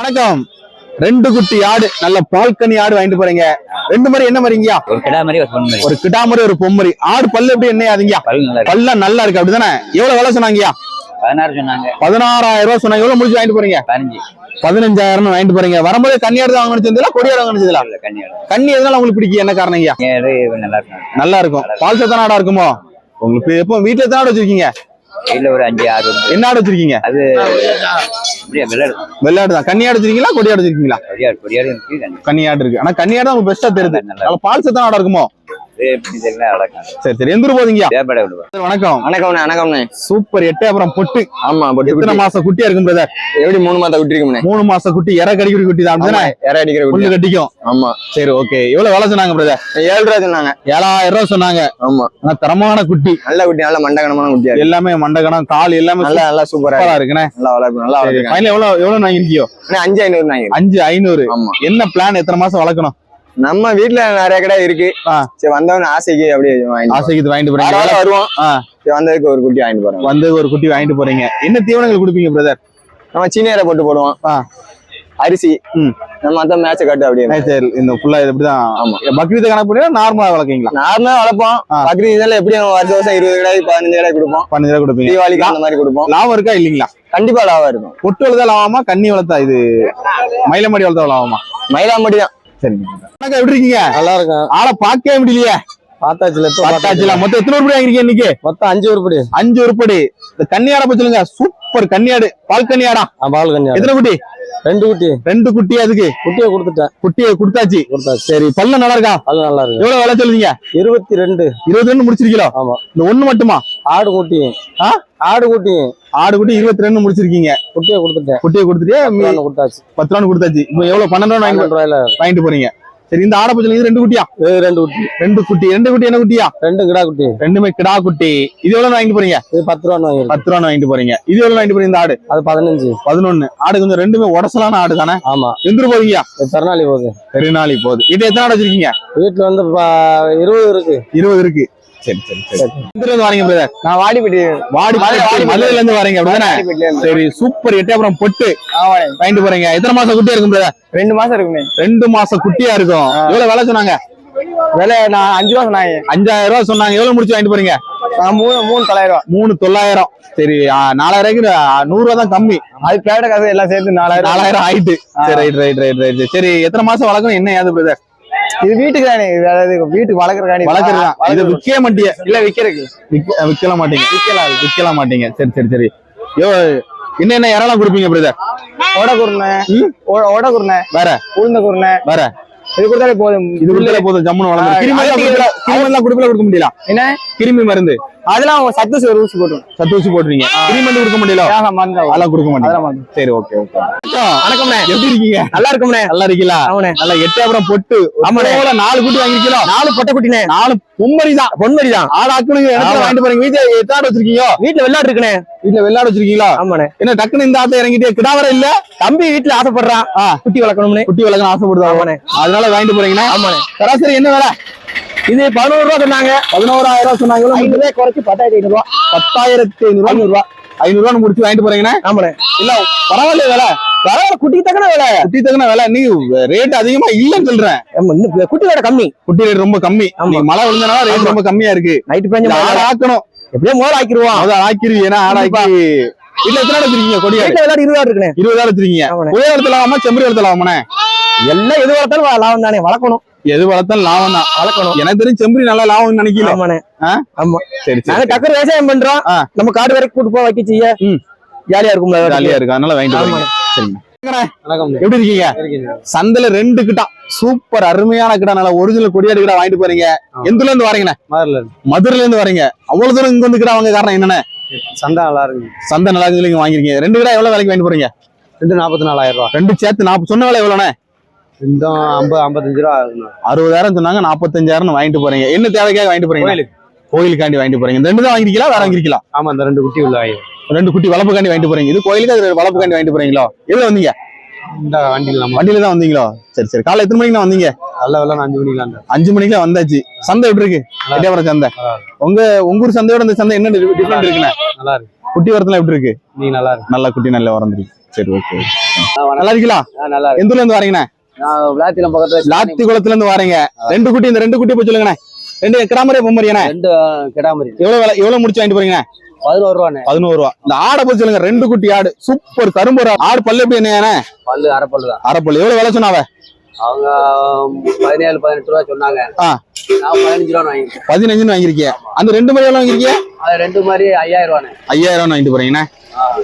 வணக்கம். ரெண்டு குட்டி ஆடு நல்ல பால்கனி ஆடு வாங்கிட்டு போறீங்க. ரெண்டு மாதிரி என்ன மாதிரிங்கயா ஒரு கிடா மாதிரி ஒரு பொண்ணு மாதிரி. ஒரு கிடாமரி ஒரு பொம்மரி ஆடு பல்லு எப்படி என்ன இருக்கு. பல்ல நல்லா இருக்கு அப்படிதானே? எவ்வளவு விலை சொன்னாங்கயா பதினாறு சொன்னாங்க. பதினாறாயிரம் ரூபாய் சொன்னாங்க. எவ்வளவு முடிச்சு வாங்கிட்டு போறீங்க? பதினஞ்சு. பதினஞ்சாயிரம் வாங்கிட்டு போறீங்க. வரும்போது கன்னியாடு தான் வாங்கினது கொடியாடு கன்னியாடு கன்னி எதனால உங்களுக்கு பிடிக்கும்? என்ன காரணங்கயா நல்லா இருக்கும். நல்லா இருக்கும். பால் சத்தான ஆடா இருக்குமோ? உங்களுக்கு எப்போ வீட்டுல எத்தனை ஆடு வச்சிருக்கீங்க? இல்ல ஒரு அஞ்சு ஆறு. என்ன ஆடு வச்சிருக்கீங்க? அது விளையாடு வெள்ளாடு தான். கன்னியாடு வச்சிருக்கீங்களா கொடியாடு வச்சிருக்கீங்களா? கொடியாடு கொடியாடு இருக்கு கன்னி. கன்னியாடு இருக்கு. ஆனா கன்னியாடு தான் பெஸ்டா தெரியுது. பால் சத்தான ஆடா இருக்குமோ? சரி சரி. எந்த சார், வணக்கம். வணக்கம்ண்ணே வணக்கம்ண்ணே சூப்பர். எட்டு அப்புறம் பொட்டு. ஆமா பொட்டு எத்தனை குட்டி. மாசம் குட்டியா இருக்கும் பிரதர் எப்படி மூணு மாதம் குட்டி இருக்கும்ண்ணே மூணு மாசம் குட்டி இற கடிக்கிற குட்டி தான் இற அடிக்கிற குட்டி. கட்டிக்கும். ஆமா. சரி ஓகே எவ்வளவு வேலை சொன்னாங்க பிரதர் ஏழு ரூபா சொன்னாங்க. ஏழாயிரம் ரூபாய் சொன்னாங்க. ஆமா. ஆனா தரமான குட்டி. நல்ல குட்டி நல்ல மண்டகனமான குட்டியா இருக்கு. எல்லாமே மண்டகணம் கால் எல்லாமே நல்லா நல்லா சூப்பரா இருக்குண்ணே. நல்லா வளர்ப்பு நல்லா ஃபைனல் எவ்வளவு எவ்வளவு வாங்கிருக்கியோ அஞ்சு ஐநூறு வாங்கி அஞ்சு ஐநூறு. ஆமா. என்ன பிளான் எத்தனை மாசம் வளர்க்கணும்? நம்ம வீட்டுல நிறைய கடை இருக்கு. சரி வந்தவன ஆசைக்கு அப்படியே ஆசைக்கு வாங்கிட்டு போறீங்க. வருவோம் வந்ததுக்கு ஒரு குட்டி வாங்கிட்டு போறோம். வந்து ஒரு குட்டி வாங்கிட்டு போறீங்க. என்ன தீவனங்கள் கொடுப்பீங்க பிரதர் நம்ம சீனியரை போட்டு போடுவோம். அரிசி. நம்ம அதான் மேட்ச கட்டு அப்படியே. சரி இந்த ஃபுல்லா இது இப்படிதான். ஆமா. பக்ரீத் கணக்கு பண்ணி நார்மலா வளர்க்கீங்களா நார்மலா வளர்ப்போம். ஆ. பக்ரீத் இதெல்லாம் எப்படியும் வருஷ வருஷம் இருபது கடை பதினஞ்சு கடை கொடுப்போம். பதினஞ்சு ரூபா கொடுப்பீங்க. தீபாவளிக்கு அந்த மாதிரி கொடுப்போம். லாபம் இருக்கா இல்லீங்களா? கண்டிப்பா லாபம் இருக்கும். பொட்டு வளர்த்தா லாபமா கன்னி வளர்த்தா இது மயிலமாடி வளர்த்தா லாபமா? மயிலாம்பட்டி தான். சரிங்க வணக்கம் எப்படி இருக்கீங்க? நல்லா இருக்கும் ஆளை பார்க்கவே முடியலையே. பார்த்தாச்சுல பத்தாச்சுல மொத்தம் எத்தனை உருப்படி வாங்கிருக்கீங்க இன்னைக்கு? மொத்தம் அஞ்சு உருப்படி. அஞ்சு உருப்படி. இந்த கன்னியாட சொல்லுங்க. சூப்பர் கன்னியாடு. பால் கன்னியாடா? பால் கன்யா எத்தனை குட்டி? ரெண்டு குட்டி. ரெண்டு குட்டி அதுக்கு. குட்டியை கொடுத்துட்டேன். குட்டியை கொடுத்தாச்சு. கொடுத்தாச்சு. சரி பல்ல நல்லா இருக்கா அது நல்லா இருக்கு எவ்வளவு விலை சொல்லுவீங்க இருபத்தி ரெண்டு. இருபத்தி ரெண்டு முடிச்சிருக்கீங்களோ? ஆமா. இந்த ஒண்ணு மட்டுமா? ஆடு குட்டி. ஆ? ஆடு குட்டி. ஆடு குட்டி இருபத்தி ரெண்டு முடிச்சிருக்கீங்க. குட்டியை கொடுத்துட்டேன். குட்டியை கொடுத்துட்டு கொடுத்தாச்சு. பத்து ரூபா கொடுத்தாச்சு. இப்போ எவ்வளவு? பன்னெண்டு ரூபா வாங்கி பன்னெண்டு ரூபாயில. வாங்கிட்டு போறீங்க. சரி இந்த ஆடை பச்சை ரெண்டு குட்டியா? ரெண்டு குட்டி. ரெண்டு குட்டி. ரெண்டு குட்டி என்ன குட்டியா? ரெண்டு கிடா குட்டி. ரெண்டுமே கிடா குட்டி. இது எவ்வளவு வாங்கிட்டு போறீங்க? இது பத்து ரூபான்னு வாங்கிருக்கு. பத்து ரூபா வாங்கிட்டு போறீங்க. இது எவ்வளவு வாங்கிட்டு போறீங்க இந்த ஆடு? அது பதினஞ்சு. பதினொன்னு. ஆடு கொஞ்சம் ரெண்டுமே உடசலான ஆடு தானே? ஆமா. எந்திர போவீங்க இது பிறநாளி போகுது. பெருநாளி போகுது. இது எத்தனை ஆடு வச்சிருக்கீங்க? வீட்டுல வந்து இருபது இருக்கு. இருபது இருக்கு. சரி சரி சரி. இருந்து வரீங்க பிரதர் நான் வாடிப்பட்டி வாடி மதுரையில இருந்து வரீங்க அப்படிதானே? சரி சூப்பர். எட்டு அப்புறம் பொட்டு. வாங்கிட்டு போறீங்க. எத்தனை மாசம் குட்டியா இருக்கும் பிரதர் ரெண்டு மாசம் இருக்குமே. ரெண்டு மாசம் குட்டியா இருக்கும். எவ்வளவு விலை சொன்னாங்க? விலை நான் அஞ்சு ரூபா சொன்னாங்க. அஞ்சாயிரம் ரூபாய் சொன்னாங்க. எவ்வளவு முடிச்சு வாங்கிட்டு போறீங்க? மூணு மூணு தொள்ளாயிரம் ரூபா. மூணு தொள்ளாயிரம். சரி நாலாயிரம் நூறு ரூபா தான் கம்மி. அது பேட காசு எல்லாம் சேர்த்து நாலாயிரம் நாலாயிரம் ஆயிட்டு. சரி ரைட் ரைட் ரைட் ரைட் சரி எத்தனை மாசம் வளர்க்கணும்? என்ன ஏது பிரதர் இது வீட்டுக்கு தானே வீட்டுக்கு வளர்க்குறக்காண்டி வளர்க்குறதா இது விற்கவே மாட்டீங்க. இல்ல விக்கிறதுக்கு விக்க விற்கல மாட்டீங்க. விற்கலாம் விற்கலாம் மாட்டீங்க. சரி சரி சரி. யோ என்ன என்ன இறலாம் கொடுப்பீங்க பிரதர் ஓட குருணை ஓட குருணை வேற? உளுந்த குருணை. வேற? இது கொடுத்தாலே போதும். இது கொடுத்தாலே போதும். ஜம்முன்னு வளர்ந்து கிருமி எல்லாம் கொடுக்க முடியல. என்ன? கிருமி மருந்து. அதெல்லாம் அவங்க சத்து சோறு ஊசி போட்டுரும் சத்து ஊசி கிருமி மருந்து கொடுக்க முடியல அதெல்லாம் கொடுக்க மருந்து சரி ஓகே ஓகே வணக்கம்ண்ணே. எப்படி இருக்கீங்க? நல்லா இருக்கும்ண்ணே. நல்லா இருக்கீங்களா? ஆமாண்ணே. நல்லா எட்டு அப்புறம் பொட்டு. ஆமாண்ணே. நாலு குட்டி வாங்கிருக்கீங்களா நாலு பொட்டை குட்டினே நாலு பொம்மரி தான். பொன்மரி தான். ஆடு ஆக்கணுங்க இடத்துல. வாங்கிட்டு போறீங்க. வீட்டுல எத்தனை ஆடு வச்சிருக்கீங்க? வீட்டுல வெள்ளாடு இருக்குண்ணே. வீட்டுல வெள்ளாடு வச்சிருக்கீங்களா? ஆமாண்ணே. என்ன டக்குன்னு இந்த ஆட்டை இறங்கிட்டு கிடாவர இல்ல? தம்பி வீட்டுல ஆசைப்படுறான். குட்டி வளர்க்கணும்னு. குட்டி வளர்க்கணும் ஆசைப்படுதா. ஆமாண்ணே. அதனால வாங்கிட்டு போறீங்கன்னா ஆமாண்ணே. சராசரி என்ன வேலை? இது பதினோரு ரூபா சொன்னாங்க. பதினோராயிரம் ரூபாய் சொன்னாங்க? ஐநூறு ரூபாய் குறைச்சு பத்தாயிரத்தி ஐநூறு ரூபா பத்தாயிரத்தி ஐநூறு ஐநூறு ரூபாய் ஐநூறு ரூபாய் முடிச்சு வாங்கிட்டு போறீங்கன்னா ஆமாண்ணே. இல்ல பரவாயில்ல வேலை. பரவாயில்ல குட்டிக்கு தக்கன வேலை. குட்டி தகுன வேலை. நீ ரேட் அதிகமா இல்லன்னு சொல்றேன். ஆமா, குட்டி வேலை கம்மி. குட்டி ரேட் ரொம்ப கம்மி. ஆமா. மழை விழுந்தனால ரேட் ஆமா. ரொம்ப கம்மியா இருக்கு. நைட்டு பெஞ்ச ஆடை ஆக்கணும் எப்படியோ முதல்ல ஆக்கிடுவோம். அதான் ஆக்கிருவீங்க ஏன்னா ஆடாக்கி இல்ல எத்தனை வச்சிருக்கீங்க கொடியாடு வீட்டுல விளையாடு இருபது இருக்குண்ணே. இருபது வச்சிருக்கீங்க. ஆமாண்ணே. புயல் இடத்துல ஆகாம செம்பரி இடத்துல ஆகாமண்ணே. எல்லாம் எது வளர்த்தாலும் லாபம் தானே வளர்க்கணும். எது வளர்த்தாலும் லாபம் தான். வளர்க்கணும். எனக்கு தெரிஞ்சு செம்பரி நல்லா லாபம்னு நினைக்கல? ஆமா. சரி நாங்க டக்கர் விவசாயம் பண்றோம். நம்ம காடு வரைக்கும் கூட்டு போய் வைக்க செய்ய. ம். ஜாலியா இருக்கும்ல ஜாலியா இருக்கு. அதனால வாங்கிட்டு போறீங்க சரிங்க. வணக்கம் எப்படி இருக்கீங்க? சந்தையில ரெண்டு கிட்டா. சூப்பர் அருமையான கிட்டா. நல்ல ஒரிஜினல் கொடியாடு கிட்டா வாங்கிட்டு போறீங்க. எந்துல இருந்து வரீங்கண்ணே? மதுரையில இருந்து. வரீங்க. அவ்வளவு தூரம் இங்க வந்து கிட்டா வாங்க காரணம் என்னண்ணே? சண்டை நல்லா இருக்கு. சந்தை நல்லா இருக்கு வாங்கிருக்கீங்க ரெண்டு கிட்டா எவ்வளவு விலைக்கு வாங்கிட்டு போறீங்க? ரெண்டு நாற்பத்தி நாலாயிரம் ரூபா. ரெண்டு சேர்த்து நாற்பது சொன்ன விலை எவ்வளோண்ணே? இந்த ஐம்பது ஐம்பத்தஞ்சு ரூபா ஆகுதுண்ணா. அறுபதாயிரம் சொன்னாங்க நாற்பத்தஞ்சாயிரம் வாங்கிட்டு போறீங்க. என்ன தேவைக்காக வாங்கிட்டு போறீங்க? கோயிலுக்கு. கோயிலுக்காண்டி வாங்கிட்டு போறீங்க. இந்த ரெண்டு தான் வாங்கிருக்கீங்களா? வேற வாங்கிருக்கீங்களா? ஆமா இந்த ரெண்டு குட்டி உள்ள ஆயிரம் ரெண்டு குட்டி வளப்புக்காண்டி வாங்கிட்டு போறீங்க. இது கோயிலுக்கு அது வளப்புக்காண்டி வாங்கிட்டு போறீங்களோ? எதுல வந்தீங்க? இந்த வண்டியில் நம்ம. வண்டியில தான் வந்தீங்களோ? சரி சரி. காலை எத்தனை மணிக்கு வந்தீங்க? நல்ல வெள்ள அஞ்சு மணிக்கு அஞ்சு மணிக்கு வந்தாச்சு. சந்தை எப்படி இருக்கு? எட்டயபுரம் சந்தை. உங்க உங்க ஊர் சந்தையோட இந்த சந்தை என்ன டிஃபரெண்ட் இருக்குண்ணே? நல்லா இருக்கு. குட்டி வரத்துல எப்படி இருக்கு? நீ நல்லா இருக்கு. நல்லா குட்டி நல்லா வரந்துருக்கு சரி ஓகே. நல்லா இருக்கீங்களா? நல்லா எந்த ஊர்ல இருந்து வரீங்கண்ணே? விளாத்திலம் பக்கத்துல லாத்தி குளத்துல இருந்து வரீங்க. ரெண்டு குட்டி இந்த ரெண்டு குட்டி போய் சொல்லுங்கண்ணே. ரெண்டு கிடாமரே பொம்மரியாண்ணே? ரெண்டு கிடாமரி. எவ்வளவு விலை எவ்வளவு முடிச்சு வாங்கிட்டு போறீங்கண்ணே? பதினோரு ரூபாண்ணே பதினோரு ரூபா இந்த ஆடை போய் சொல்லுங்க ரெண்டு குட்டி ஆடு. சூப்பர் கரும்பு ஆடு. பல்லு எப்படி என்னண்ணே பல்லு அரை பல்லு தான் அரைப்பல்லு. எவ்வளவு விலை சொன்னாவ? அவங்க பதினேழு பதினெட்டு ரூபா சொன்னாங்க. ஆ. நான் பதினஞ்சு ரூபா வாங்கிட்டேன் பதினஞ்சுன்னு வாங்கிருக்கீங்க அந்த ரெண்டு மாதிரி எவ்வளவு வாங்கிருக்கீங்க அது ரெண்டு மாதிரி ஐயாயிரம் ரூபாண்ணே ஐயாயிரம் வாங்கிட்டு போறீங்கண்ணே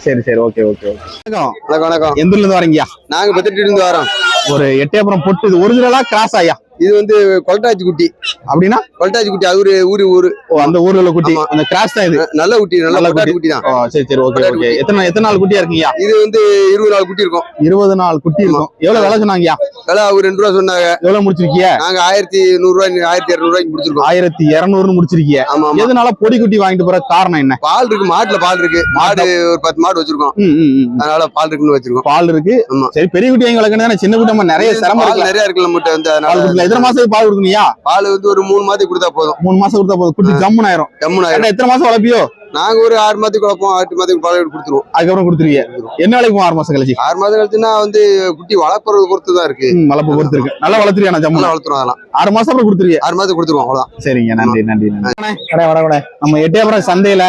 சரி சரி ஓகே ஓகே வணக்கம் வணக்கம் வணக்கம். எந்த ஊர்ல இருந்து வரீங்கயா நாங்க பத்திட்டு இருந்து வரோம். ஒரு எட்டயபுரம் பொட்டு இது ஒரிஜினலா கிராஸ் ஆயா? இது வந்து கொல்டாச்சி குட்டி. அப்படின்னா? கொல்டாச்சி குட்டி அது ஒரு ஊரு ஊரு. ஓ அந்த ஊர்ல உள்ள குட்டி. அந்த கிராஸ் தான் இது? நல்ல குட்டி நல்ல கொட்டாச்சி குட்டி. தான். சரி சரி ஓகே ஓகே எத்தனை எத்தனை நாள் குட்டியா இருக்கீங்க? இது வந்து இருபது நாள் குட்டி இருக்கும். இருபது நாள் குட்டி இருக்கும். எவ்வளவு விலை சொன்னாங்கயா விலை ஒரு ரெண்டு ரூபா சொன்னாங்க. எவ்வளவு முடிச்சிருக்கீங்க? நாங்க ஆயிரத்தி நூறு ரூபாய் ஆயிரத்தி இருநூறு ரூபாய்க்கு முடிச்சிருக்கோம். ஆயிரத்தி இருநூறுன்னு முடிச்சிருக்கீங்க. ஆமா எதனால பொடி குட்டி வாங்கிட்டு போற காரணம் என்ன? பால் இருக்கு மாட்டுல பால் இருக்கு. மாடு ஒரு பத்து மாடு வச்சிருக்கோம். அதனால பால் இருக்குன்னு வச்சிருக்கோம். பால் இருக்கு. சரி பெரிய குட்டி வாங்கி வளர்க்கணும் சின்ன குட்டி நம்ம நிறைய சிரமம் இருக்குல்ல? நிறைய இருக்கு நம்மகிட்ட வந்து அதனால எத்தனை மாசத்துக்கு பால் கொடுக்கணும்யா? பால் வந்து ஒரு மூணு மாதத்துக்கு கொடுத்தா போதும். மூணு மாசம் கொடுத்தா போதும். குட்டி ஜம்முன்னு ஆயிரும். ஜம்முன் ஆயிரும். எத்தனை மாசம் வளர்ப்பியோ நாங்க ஒரு ஆறு மாதத்துக்கு குழப்போம் எட்டு மாதத்துக்கு பால் கொடுத்துருவோம். அதுக்கப்புறம் கொடுத்துருவீங்க. என்ன வேலைக்கு ஆறு மாசம் கழிச்சு? ஆறு மாதம் கழிச்சுன்னா வந்து குட்டி வளர்ப்புறது பொறுத்து தான் இருக்கு. வளர்ப்பு பொறுத்து இருக்கு. நல்லா வளர்த்துறியா நல்லா ஜம்முன்னு? வளர்த்துருவோம் அதெல்லாம். ஆறு மாசம் அப்புறம் கொடுத்துருவீங்க ஆறு மாதத்துக்கு கொடுத்துருவோம் அவ்வளவுதான். சரிங்க நன்றி நன்றி நன்றி. வணக்கம் நம்ம எட்டயபுரம் சந்தையில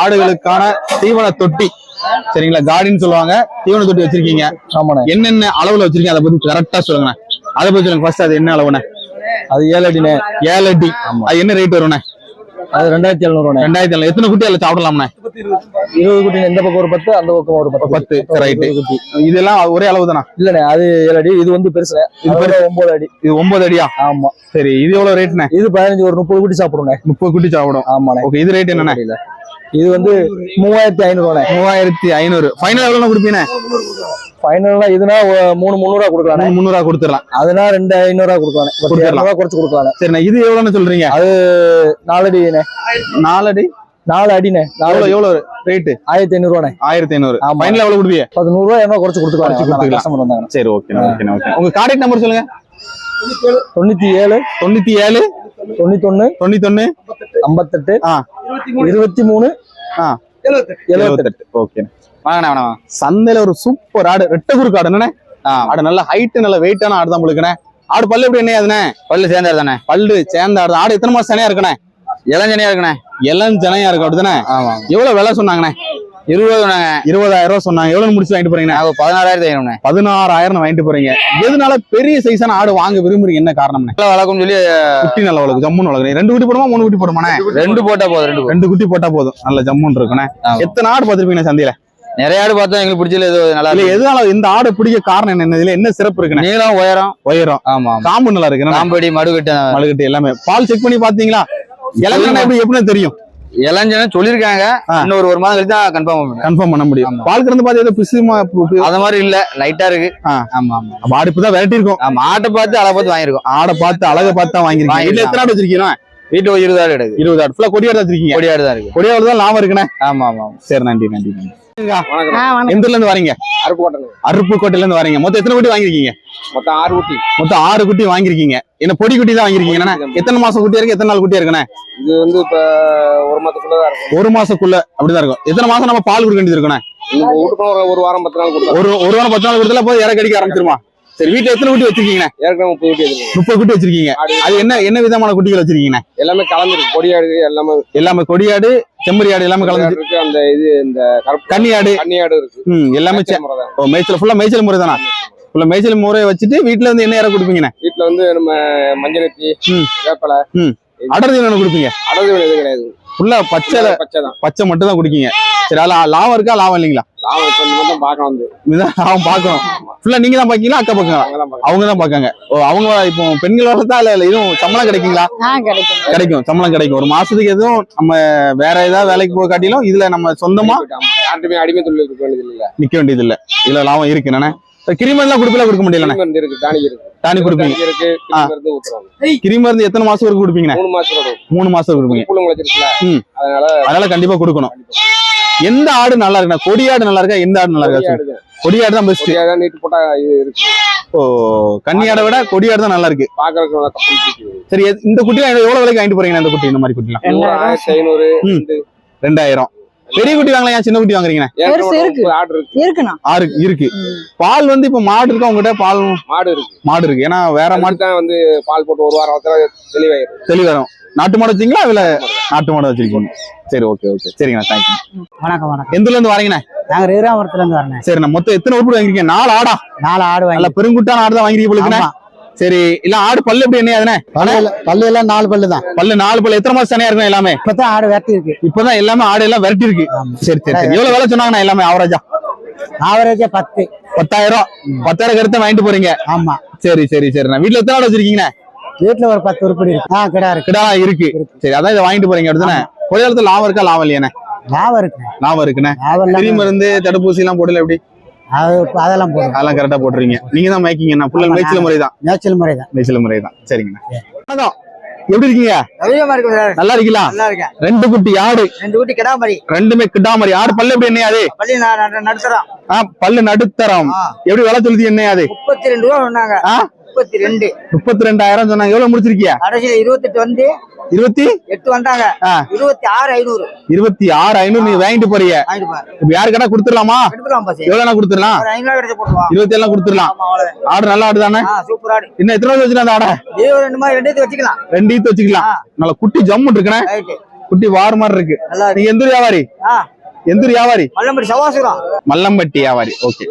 ஆடுகளுக்கான தீவன தொட்டி. சரிங்களா கார்டின்னு சொல்லுவாங்க. தீவன தொட்டி வச்சிருக்கீங்க. என்னென்ன அளவுல வச்சிருக்கீங்க? அதை பத்தி கரெக்டா சொல்லுங்க அதை பத்தி சொல்லுங்க. ஃபர்ஸ்ட் அது என்ன அளவுண்ணே அது ஏழு அடிண்ணே ஏழு அடி அது என்ன ரேட் வரும்ண்ணே அது ரெண்டாயிரத்தி எழுநூறுண்ணே ரெண்டாயிரத்தி ஏழு எத்தனை குட்டி அதில் சாப்பிடலாம்ண்ணே? இருபது குட்டி இந்த பக்கம் ஒரு பத்து அந்த பக்கம் ஒரு பத்து பத்து ரைட்டு குட்டி. இதெல்லாம் ஒரே அளவு தானா இல்லண்ணே அது ஏழு அடி இது வந்து பெருசுண்ணே. இது பெருசு. ஒன்பது அடி. இது ஒன்பது அடியா? ஆமா. சரி இது எவ்வளவு ரேட்ண்ணே இது பதினஞ்சு ஒரு முப்பது குட்டி சாப்பிடுண்ணே முப்பது குட்டி சாப்பிடும். ஆமாண்ணே. ஓகே இது ரேட் என்னண்ணே? இது வந்து மூவாயிரத்தி ஐநூறுண்ணே மூவாயிரத்தி ஐநூறு. ஃபைனல் எவ்வளவு கொடுப்பீங்க ஃபைனல்னா இதுனா மூணு முந்நூறுவா கொடுக்கலாண்ணே. முந்நூறுவா கொடுத்துடலாம். அதுனா ரெண்டு ஐநூறுவா கொடுக்கலாண்ணே. ஒரு கொடுத்துடலாம். இரநூறுவா குறைச்சு கொடுக்கலாண்ணே. சரிண்ணே இது எவ்வளவுன்னு சொல்றீங்க? நாலு அடிண்ணே நாலு அடி நாலு அடிண்ணே அடி. எவ்வளவு ரேட்டு ஆயிரத்தி ஐநூறுவாண்ணே. ஆயிரத்தி ஐநூறு. ஃபைனல் எவ்வளவு கொடுப்பீங்க? பத்து நூறுரூவா என்ன குறைச்சு கொடுத்துக்கலாம். சரி ஓகே ஓகே ஓகே உங்க கான்டாக்ட் நம்பர் சொல்லுங்க. தொண்ணூத்தி ஏழு தொண்ணூத்தி ஏழு தொண்ணூத்தொன்னு தொண்ணூத்தொன்னு ஐம்பத்தெட்டு. இருபத்தி மூணு. எழுபத்தெட்டு எழுபத்தெட்டு ஓகே. வாங்கண்ணா வேணாம் சந்தையில ஒரு சூப்பர் ஆடு ரெட்டை குறுக்கு ஆடு என்னண்ணே? ஆடு நல்ல ஹைட் நல்ல வெயிட்டான ஆடு தான் உங்களுக்கு ஆடு பல்லு எப்படி என்ன அதுனே பல்லு சேர்ந்தாரு தானே பல்லு சேர்ந்த ஆடு தான். ஆடு எத்தனை மாசம் சனையா இருக்குண்ணே? இளஞ்சனியா இருக்குண்ணே. இளம் ஜனையா இருக்கு அப்படிதானே? ஆமா எவ்வளவு விலை சொன்னாங்கண்ணே? இருபதுண்ணே இருபதாயிரம் ரூபாய் சொன்னாங்க. எவ்வளவு முடிச்சு வாங்கிட்டு நாங்க பதினாறாயிரத்தி ஐநூறுண்ணே பதினாறாயிரம் வாங்கிட்டு போறீங்க. எதனால பெரிய சைஸான ஆடு வாங்க விரும்புறீங்க? என்ன காரணம்னே நல்லா வளர்க்கும்னு சொல்லி குட்டி நல்ல வளர்க்கு ஜம்முன்னு வளர்க்குறீங்க ரெண்டு குட்டி போடுமா மூணு குட்டி போடுமாண்ணே? ரெண்டு போட்டா போதும் ரெண்டு. ரெண்டு குட்டி போட்டா போதும். நல்ல ஜம்முன்னு இருக்குண்ணே. எத்தனை ஆடு பார்த்திருப்பீங்க சந்தையில? நிறைய ஆடு பார்த்தோம். எங்களுக்கு பிடிச்சல இது நல்லா இல்ல இருக்கு எதனால இந்த ஆடு பிடிக்க காரணம் என்ன? இதுல என்ன சிறப்பு இருக்குண்ணே? நீளம் உயரம். உயரம். ஆமா காம்பு நல்லா இருக்கு காம்படி மடுகட்டு. மழுகட்டு எல்லாமே. பால் செக் பண்ணி பாத்தீங்களா இளஞ்சனை எப்படி எப்படின்னு தெரியும். இளஞ்சன சொல்லிருக்காங்க ஆ. இன்னும் ஒரு மாதம் கழிச்சு தான் கன்ஃபார்ம் கன்ஃபார்ம் பண்ண முடியும். பால் கறந்து பாத்து ஏதோ பிசுமா அத மாதிரி இல்ல. லைட்டா இருக்கு. ஆமா ஆமா. ஆடு இப்பதான் விரட்டி இருக்கும். ஆமா ஆட்டை பார்த்து அளவு பார்த்து வாங்கியிருக்கோம். ஆடை பார்த்து அழகை பார்த்து தான் வாங்கிருக்கோம். இதுல எத்தனை ஆடு வச்சிருக்கீங்க? வீட்டுல இருபது ஆடு கிடக்கு. இருபது ஆடு. ஃபுல்லா கொடியாடு வச்சிருக்கீங்க. கொடியாடு தான் இருக்கு கொடியாடு தான் லாபம் இருக்குண்ணே. ஆமா ஆமா. சரி நன்றி நன்றி நன்றி. எந்த ஊர்ல இருந்து வரீங்க? அருப்புக்கோட்டை அருப்புக்கோட்டையில இருந்து வரீங்க. மொத்தம் எத்தனை குட்டி வாங்கிருக்கீங்க மொத்தம் ஆறு குட்டி. மொத்தம் ஆறு குட்டி வாங்கிருக்கீங்க என்ன பொடி குட்டி தான் வாங்கிருக்கீங்க? எத்தனை மாசம் குட்டியா இருக்கு? எத்தனை நாள் குட்டியா இருக்குண்ணே? இது வந்து இப்ப ஒரு இருக்கும். ஒரு மாசக்குள்ள அப்படிதான் இருக்கும். எத்தனை மாசம் நம்ம பால் கொடுக்க வேண்டியது இருக்குண்ணே? ஒரு ஒரு வாரம் பத்து நாள் ஒரு ஒரு வாரம் பத்து நாள் கொடுத்தல போய் இற கடிக்க ஆரம்பிச்சிருமா? சரி வீட்டுல எத்தனை குட்டி வச்சிருக்கீங்க ஏற்கனவே முப்பது குட்டி இருக்கு முப்பது குட்டி வச்சிருக்கீங்க. அது என்ன என்ன விதமான குட்டிகள் வச்சிருக்கீங்க எல்லாமே கலந்துருக்கு கொடியாடு எல்லாமே எல்லாமே கொடியாடு செம்மறி ஆடு எல்லாமே கலந்து இருக்கு அந்த இது இந்த கருப்பு கன்னி ஆடு. கன்னியாடு இருக்கு. ம் எல்லாமே. ஓ, மேய்ச்சல் ஃபுல்லா மேய்ச்சல் முறை. தானா ஃபுல்லா மேய்ச்சல் முறையை வச்சுட்டு வீட்டுல இருந்து என்ன இற கொடுப்பீங்கண்ணே? வீட்டுல வந்து நம்ம மஞ்சள். வேப்பலை அடர்த்தி என்ன கொடுப்பீங்க? அடகு எதுவும் கிடையாது. ஃபுல்லா பச்சை பச்சை தான் பச்சை மட்டும் தான் குடிக்கீங்க. சரி அதுல லாபம் இருக்கா? லாபம் இல்லைங்களா? லாபம் மட்டும் வந்து. இதுதான் லாபம் பார்க்கணும். ஃபுல்லா நீங்க தான் பாக்கீங்களா அக்கா பார்க்கணும் அவங்க தான் பாக்காங்க ஓ அவங்க இப்போ பெண்கள் வளர்த்தா இல்ல இல்ல இதுவும் சம்பளம் கிடைக்குங்களா? கிடைக்கும். சம்பளம் கிடைக்கும். ஒரு மாசத்துக்கு எதுவும் நம்ம வேற ஏதாவது வேலைக்கு போக காட்டிலும் இதுல நம்ம சொந்தமா ஆமா. யார்கிட்டயுமே அடிமை தொழில் இருக்க வேண்டியது இல்ல நிக்க வேண்டியது இல்ல இதுல லாபம் இருக்கு என்னண்ணே? கிரிமருந்துலாம் கொடுப்பீங்களா கொடுக்க மருந்து இருக்கு டானிக் இருக்கு. கொடுப்பீங்க. இருக்கு மருந்து எத்தனை மாசம் வரைக்கும் கொடுப்பீங்கண்ணே? மூணு மூணு மாசம் கொடுப்பீங்க. புழு முளைச்சிருக்குல்ல ம். அதனால அதனால கண்டிப்பா கொடுக்கணும். எந்த ஆடு நல்லா இருக்குண்ணா? கொடியாடு நல்லா இருக்கா? எந்த ஆடு நல்லா இருக்கா? தான். கொடியாடு தான் பெஸ்ட் நீட்டு போட்டா இது இருக்கு. ஓ கன்னியாடை விட கொடியாடு தான் நல்லா இருக்கு. பாக்குறதுக்கு சரி இந்த குட்டிலாம் எவ்வளவு விலைக்கு வாங்கிட்டு போறீங்க இந்த குட்டி இந்த மாதிரி குட்டிலாம்? நூறு, ஆயிரத்தி ஐநூறு ம். ரெண்டாயிரம். பெரிய குட்டி வாங்கலாம் ஏன் சின்ன குட்டி வாங்குறீங்க இருக்கு. பால் வந்து இப்ப மாடு இருக்கா? உங்ககிட்ட பால் மாடு இருக்கு. மாடு இருக்கு. ஏன்னா வேற மாடு தான் வந்து பால் போட்டு ஒரு வாரம் தெளிவாயிரும். தெளிவரும் நாட்டு மாடு வச்சீங்களா இல்ல நாட்டு மாடு வச்சிருக்கீங்க? சரி ஓகே ஓகே சரிங்கண்ணா தேங்க்யூ வணக்கம் வணக்கம். எந்த இருந்து வரீங்கண்ணா? நாங்க ரீராமரத்துல இருந்து வரேன் சரிண்ணா மொத்தம் எத்தனை உருப்படி வாங்கிருக்கீங்க நாலு ஆடா? நாலு ஆடு நல்ல வாங்கி பெருங்குட்டான ஆடு தான் வாங்கிருக்கீங்க. சரி இல்ல ஆடு பல்லு எப்படி என்ன பல்லு எல்லாம் பல்லு எல்லாம் நாலு பல்லு தான். பல்லு நாலு பல்லு. எத்தனை மாசம் சனையா இருக்கும் எல்லாமே? இப்பதான் ஆடு வெட்டி இருக்கு இப்பதான் எல்லாமே ஆடு எல்லாம் விரட்டி இருக்கு. சரி சரி எவ்வளவு வேலை சொன்னாங்கண்ணா எல்லாமே ஆவரேஜா ஆவரேஜா பத்து. பத்தாயிரம் பத்தாயிரம் கருத்தை வாங்கிட்டு போறீங்க. ஆமா. சரி சரி சரிண்ணா வீட்டுல எத்தனை ஆடு வச்சிருக்கீங்கண்ணே? வீட்டுல ஒரு பத்து உருப்படி இருக்கு. ஆ கிடா இருக்கு. கிடா இருக்கு. சரி அதான் இதை வாங்கிட்டு போறீங்க அடுத்தானே ஒரு காலத்துல லாபம் இருக்கா? லாபம் இல்லையாண்ணே? லாபம் இருக்கு. லாபம் இருக்குண்ணே. லாபம் மருந்து தடுப்பூசி எல்லாம் போடல எப்படி? அது அதெல்லாம் போடும் அதெல்லாம் கரெக்டா போட்டுறீங்க. நீங்க தான் மேய்க்கிங்கண்ணா ஃபுல்லா ஆமா, மேய்ச்சல் முறை தான் மேய்ச்சல் முறை தான் மேய்ச்சல் முறை தான் சரிங்கண்ணா. வணக்கம் எப்படி இருக்கீங்க? நல்லா இருக்கீங்களா? நல்லா இருக்கேன். ரெண்டு குட்டி ஆடு. ரெண்டு ஊட்டி கிடா மாதிரி ரெண்டுமே கிட்டாமரி ஆடு பல்லு எப்படி என்ன அது? பள்ளி நடத்துறோம் ஆ பல்லு நடுத்தரம். எப்படி விலை சொல்லுது என்ன அது? முப்பத்தி ரெண்டு ரூபா சொன்னாங்க. முப்பத்தி ரெண்டு. முப்பத்தி ரெண்டாயிரம் சொன்னாங்க. எவ்வளவு முடிச்சிருக்கியா? கடைசியில இருபத்தெட்டு வந்து இருபத்தி? எட்டு வந்தாங்க. இருபத்தி ஆறு ஐநூறு. இருபத்தி ஆறு ஐநூறு நீங்க வாங்கிட்டு போறீங்க. இப்ப யாரு கடை கொடுத்துடலாமா? எவ்வளவு கொடுத்துடலாம். இருபத்தி எல்லாம் கொடுத்துடலாம். ஆடு நல்ல ஆடு தானே? ஆ சூப்பர் ஆடு. இன்னும் எத்தனை வருஷம் வச்சுக்கலாம் அந்த ஆடை? ரெண்டு வச்சுக்கலாம். ரெண்டு வச்சுக்கலாம். நல்ல குட்டி ஜம்மு இருக்குண்ணே. குட்டி வார் மாதிரி இருக்கு. நீங்க எந்த வியாபாரி? எந்த வியாபாரி? மல்லம்படி சவாசுரம். மல்லம்பட்டி வியாபாரி. ஓகே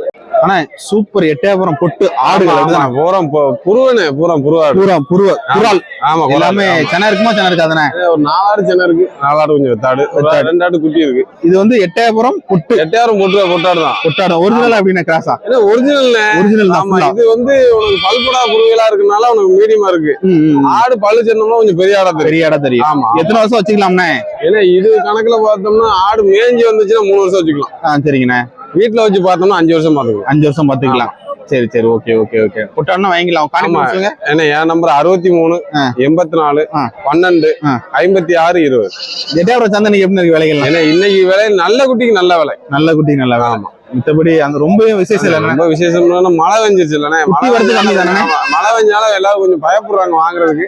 ஆனா சூப்பர் எட்டயபுரம் பொட்டு ஆடுகள் அப்படிதானே? பூரா புருவனு பூரா புருவாடு. பூரா புருவ குரால் ஆமா எல்லாமே சென்னை இருக்குமா சென்னை இருக்காதுண்ணே ஒரு நாலாடு சென்னை இருக்கு. நாலாடு கொஞ்சம் வெத்தாடு. ரெண்டு ஆடு குட்டி இருக்கு. இது வந்து எட்டயபுரம் பொட்டு. எட்டாயிரம் போட்டு பொட்டாடு தான். பொட்டாடு. ஒரிஜினல் அப்படின்னா கிராஸா ஒரிஜினல் ஒரிஜினல் ஆமா. இது வந்து உனக்கு பல்புடா குருவிகளா இருக்கனால உனக்கு மீடியமா இருக்கு. ஆடு பல்லு சின்னம்னா கொஞ்சம் பெரிய ஆடா தெரியும். பெரிய இடம் தெரியும். ஆமா எத்தனை வருஷம் வச்சுக்கலாம்ண்ணே ஏன்னா இது கணக்குல பார்த்தோம்னா ஆடு மேய்ஞ்சி வந்துச்சுன்னா மூணு வருஷம் வச்சுக்கலாம். ஆ சரிங்கண்ணே. வீட்டுல வச்சு பார்த்தோம்னா அஞ்சு வருஷம் பாத்துக்கலாம் அஞ்சு வருஷம் பாத்துக்கலாம் சரி சரி ஓகே ஓகே ஓகே பொட்டாடுனா வாங்கிக்கலாம். காணி ஏன்னா என் நம்பர் அறுபத்தி மூணு. எண்பத்தி நாலு. பன்னெண்டு. ஐம்பத்தி ஆறு இருபது எட்டயபுரம் சந்தனைக்கு எப்படி இருக்கு விலைகள் ஏன்னா இன்னைக்கு விலை நல்ல குட்டிக்கு நல்ல விலை நல்ல குட்டி நல்ல விலை ஆமா. மித்தபடி அந்த ரொம்ப விசேஷம் இல்லை ரொம்ப விசேஷம்னா மழை வெஞ்சிருச்சு இல்லைண்ணே. மழை வரது வெஞ்சாலும் கம்மி தானே? மழை வெஞ்சாலும் எல்லாரும் கொஞ்சம் பயப்படுறாங்க வாங்குறதுக்கு.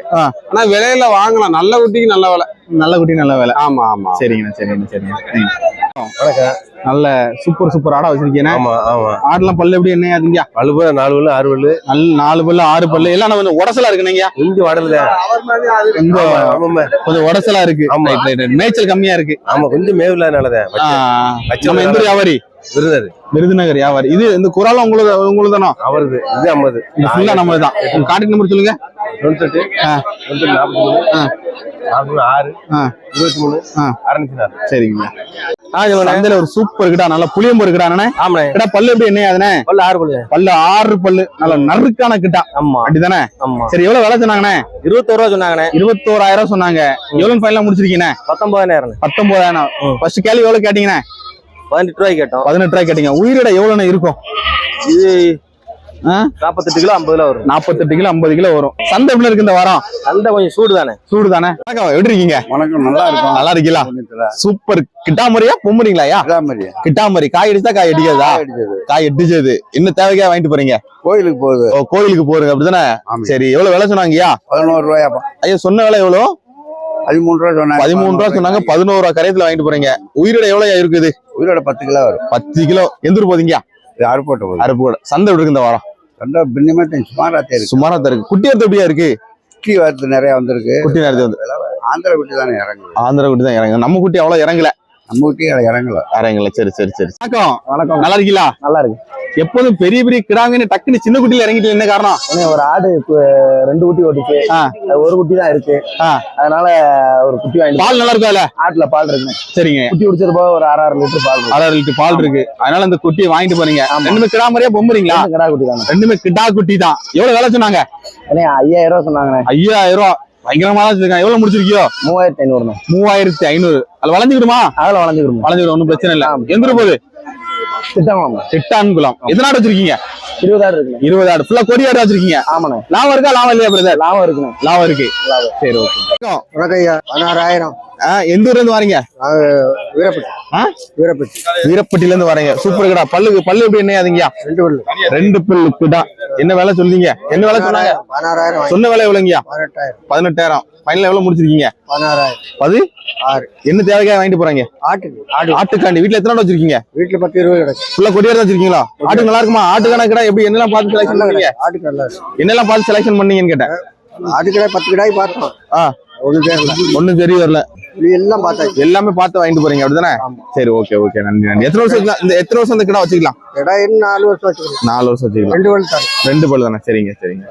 ஆனா விலையில வாங்கலாம். நல்ல குட்டிக்கு நல்ல விலை. நல்ல குட்டி நல்ல விலை. ஆமா ஆமா. சரிங்கண்ணா சரிங்கண்ணா சரிங்க நல்ல சூப்பர் சூப்பர் ஆடா வச்சிருக்கீங்க ஆமா ஆமா. ஆடெல்லாம் பல்லு எப்படி என்ன அதுங்க பல்லு போல நாலு பல்லு ஆறு பல்லு. நல்ல நாலு பல்லு ஆறு பல்லு. எல்லாம் கொஞ்சம் உடசலா இருக்குங்க வடல கொஞ்சம் ஆமா கொஞ்சம் உடசலா இருக்கு. ஆமா. மேய்ச்சல் கம்மியா இருக்கு. ஆமா கொஞ்சம் மேவில்லாதனாலதான் நம்ம எந்த வியாபாரி? விருதாரு விருதுநகர் வியாபாரி இது இந்த குராலும் உங்களுக்கு உங்களுக்கு தானோ அவரது. இது ஐம்பது இது ஃபுல்லா நம்ம தான் கான்டாக்ட் நம்பர் சொல்லுங்க. தொண்ணூத்தெட்டு ஆ. தொண்ணூத்தி நாற்பத்தி மூணு. நாற்பத்தி ஆறு. இருபத்தி மூணு. அறுநூத்தி நாலு சரிங்க. சந்தையில ஒரு சூப்பர் இருக்குடா நல்ல புளியம்பு இருக்குடா ஆமாண்ணே. கிட்டா பல்லு எப்படி என்ன அதுனே பல்லு ஆறு பல்லு. பல்லு ஆறு பல்லு. நல்ல நறுக்கான கிட்டா. ஆமா. அப்படிதானே? ஆமா. சரி எவ்வளவு விலை சொன்னாங்கண்ணே? இருபத்தோரு ரூபா சொன்னாங்கண்ணே. இருபத்தோராயிரம் சொன்னாங்க. எவ்வளவு ஃபைனலா முடிச்சிருக்கீங்க பத்தொன்பதாயிரம் பத்தொன்பதாயிரம். ஃபர்ஸ்ட் கேள்வி எவ்வளவு கேட்டீங்கண்ணே? பதினெட்டு ரூபாய்க்கு கேட்டோம். பதினெட்டு ரூபாய் கேட்டீங்க. உயிரிட எவ்வளவு இருக்கும்? இது? நாற்பத்தெட்டு கிலோ ஐம்பது கிலோ வரும். நாற்பத்தெட்டு கிலோ ஐம்பது கிலோ வரும். சந்தை எப்படி இருக்கு இந்த வாரம்? சந்தை கொஞ்சம் சூடு தானே சூடு தானே வணக்கம் எப்படி இருக்கீங்க? வணக்கம் நல்லா இருக்கும். நல்லா இருக்கீங்களா? சூப்பர். கிட்டாமரியா பொம்புறீங்களா அதாமரி கிட்டாமரி. காய் அடிச்சா காய் அடிக்காதா? அடிச்சது. காய் அடிச்சது. இன்னும் தேவைக்கா வாங்கிட்டு போறீங்க? கோயிலுக்கு போகுது. ஓ கோயிலுக்கு போறீங்க அப்படிதானே. சரி எவ்வளவு விலை சொன்னாங்கய்யா? பதினோரு ரூபாயாப்பா. ஐயா சொன்ன விலை எவ்வளவு பதிமூணு ரூபா சொன்னாங்க. பதிமூணு ரூபா சொன்னாங்க பதினோரு ரூபா கரையத்துல வாங்கிட்டு போறீங்க. உயிரிட எவ்வளவு இருக்குது? உயிரோட பத்து கிலோ வரும். பத்து கிலோ. எந்த ஊர் போதீங்க இது அறுப்போட்ட போகுது. அறுப்பு கூட சந்தை எப்படி இருக்கு இந்த வாரம்? ரெண்டா பின்னமே சுமாரா இருக்கு. சுமாரா தான் இருக்கு. குட்டி வரத்து எப்படியா இருக்கு? குட்டி வரத்து நிறைய வந்திருக்கு. குட்டி நேரத்து வந்து ஆந்திர குட்டி தானே இறங்குது. ஆந்திரா குட்டி தான் இறங்க நம்ம குட்டி அவ்வளவு இறங்கல. நம்ம குட்டி இறங்கல. இறங்கல. சரி சரி சரி. வணக்கம். வணக்கம். நல்லா இருக்கீங்களா? நல்லா இருக்கு. எப்போதும் பெரிய பெரிய கிடாங்கன்னு டக்குன்னு சின்ன குட்டியில இறங்கிட்டு என்ன காரணம்? ஒரு ஆடு ரெண்டு குட்டி ஓட்டுச்சு. ஒரு குட்டி தான் இருக்கு. அதனால ஒரு குட்டி வாங்கி பால் நல்லா இருக்கும்ல ஆட்டுல பால் இருக்கு சரிங்க. குட்டி குடிச்சது போக ஒரு ஆறு ஆறு லிட்டர் பால் இருக்கு அரை லிட்டர் பால் இருக்கு. அதனால அந்த குட்டியை வாங்கிட்டு போறீங்க. ரெண்டுமே கிடா மாதிரியா பொம்புறீங்களா? கிடா குட்டி தானே ரெண்டுமே கிடா குட்டி தான். எவ்வளவு வேலை சொன்னாங்க? ஐயாயிரம் ரூபா சொன்னாங்கண்ணே. ஐயாயிரம் ரூபாய் பயங்கரமா வச்சிருக்காங்க. எவ்வளவு முடிச்சிருக்கியோ? மூவாயிரத்தி ஐநூறுண்ணே. மூவாயிரத்தி ஐநூறு. அது வளைஞ்சுக்கிடுமா அதில் வளர்ந்துக்கிறோம் வளைஞ்சுக்கிடும் ஒன்றும் பிரச்சனை இல்ல. எந்திர போகுது திட்டமா சிட்டான்குளம் எத்தனை வச்சிருக்கீங்க? இருபதாயிரம் இருக்குண்ணே. இருபது ஆடு ஃபுல்லா கொடியாடு வச்சிருக்கீங்க? ஆமாண்ணே. லாபம் இருக்கா? லாபம் இல்லையா பிரதர் லாபம் இருக்குண்ணே. லாபம் இருக்கு. சரி ஓகே உனக்கையா பதினாறாயிரம். எந்த ஊர்ல இருந்து வரீங்க? வீரப்பட்டி. வீரப்பட்டில இருந்து வரீங்க. சூப்பர் கடா பல்லு பல்லு எப்படி என்ன அதுங்கயா ரெண்டு பல்லு. ரெண்டு பல்லு கிடா என்ன வேலை சொல்றீங்க? என்ன வேலை சொன்னாங்க? பதினாறாயிரம் சொன்ன வேலை எவ்வளவுங்கயா பதினெட்டாயிரம். பதினெட்டாயிரம். ஃபைனல் எவ்வளவு முடிச்சிருக்கீங்க? பதினாறாயிரம். பது? ஆறு. என்ன தேவைக்காக வாங்கிட்டு போறாங்க? ஆட்டுக்கு. ஆடு. ஆட்டுக்காண்டி. வீட்டுல எத்தனை வச்சிருக்கீங்க? வீட்டுல பத்து இருபது ஃபுல்லா கொடியாடு வச்சிருக்கீங்களா? ஆட்டு நல்லா இருக்குமா? ஆட்டு எப்படி என்னெல்லாம் பார்த்து செலக்ஷன் பண்ணீங்க? என்னெல்லாம் பார்த்து செலக்ஷன் பண்ணீங்கன்னு கேட்டேன். ஆட்டு கிடாய் பத்து கிடாய் பார்த்தோம். ஆ. ஒன்றும் ஒண்ணும் தெரிய வரல. எல்லாம் பார்த்தாச்சு. எல்லாமே பார்த்து வாங்கிட்டு போறீங்க அப்படிதானே? சரி ஓகே ஓகே நன்றி நன்றி. எத்தனை வருஷம்? இந்த எத்தனை வருஷம் இந்த கிடா வச்சுக்கலாம்? இன்னும் நாலு வருஷம் வச்சுக்கலாம். நாலு வருஷம் வச்சுக்கலாம். ரெண்டு தானே. ரெண்டு பல்லு தானே? சரிங்க சரிங்க.